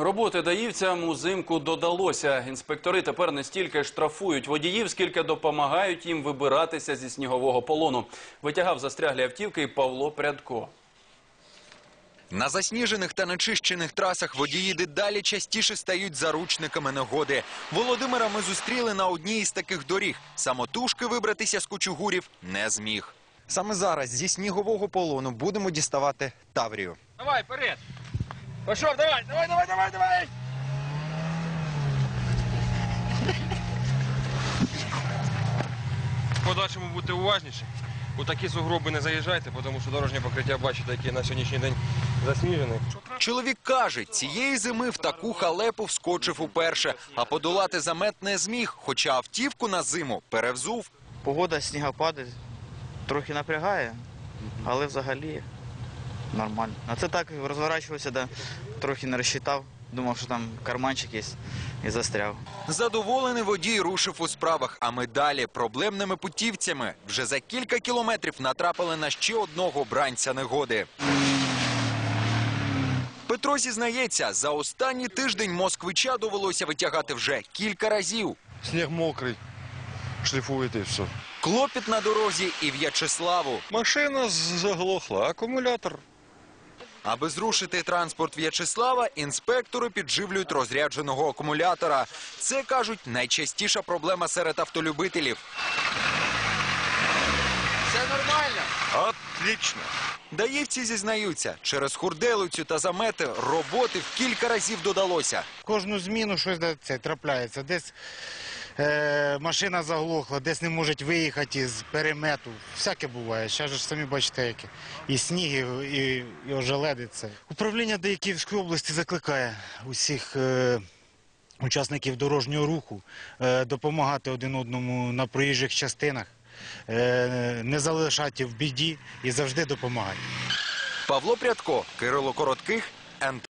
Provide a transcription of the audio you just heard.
Роботи даївцям узимку додалося. Інспектори тепер не стільки штрафують водіїв, скільки допомагають їм вибиратися зі снігового полону. Витягав застряглі автівки і Павло Прядко. На засніжених та нечищених трасах водії дедалі частіше стають заручниками негоди. Володимира ми зустріли на одній із таких доріг. Самотужки вибратися з кучугурів не зміг. Саме зараз зі снігового полону будемо діставати Таврію. Давай, вперед! Пошел, давай, давай, давай, давай, давай! В подальшому будьте уважніші. У такі сугроби не заїжджайте, тому що дорожнє покриття, бачите, яке на сьогоднішній день засніжене. Чоловік каже, цієї зими в таку халепу вскочив уперше, а подолати замет не зміг, хоча автівку на зиму перевзув. Погода, снігопади трохи напрягає, але взагалі нормально. А це так розворачувався, да, трохи не розчитав, думав, що там карманчик є і застряв. Задоволений водій рушив у справах, а ми далі проблемними путівцями вже за кілька кілометрів натрапили на ще одного бранця негоди. Петро зізнається, за останній тиждень москвича довелося витягати вже кілька разів. Снег мокрий, шліфуєте і все. Клопіт на дорозі і В'ячеславу. Машина заглохла, акумулятор. Аби зрушити транспорт В'ячеслава, інспектори підживлюють розрядженого акумулятора. Це, кажуть, найчастіша проблема серед автолюбителів. Все нормально. Отлично. Даївці зізнаються, через хурделицю та замети роботи в кілька разів додалося. Кожну зміну щось це трапляється. Десь е, машина заглохла, десь не можуть виїхати з перемету. Всяке буває. Ще ж самі бачите, яке. І сніг, і, і, і ожеледи це. Управління Київської області закликає усіх. Е, Учасників дорожнього руху е, допомагати один одному на проїжджих частинах, не залишати в біді і завжди допомагати. Павло Прядко, Кирило Коротких, НТ.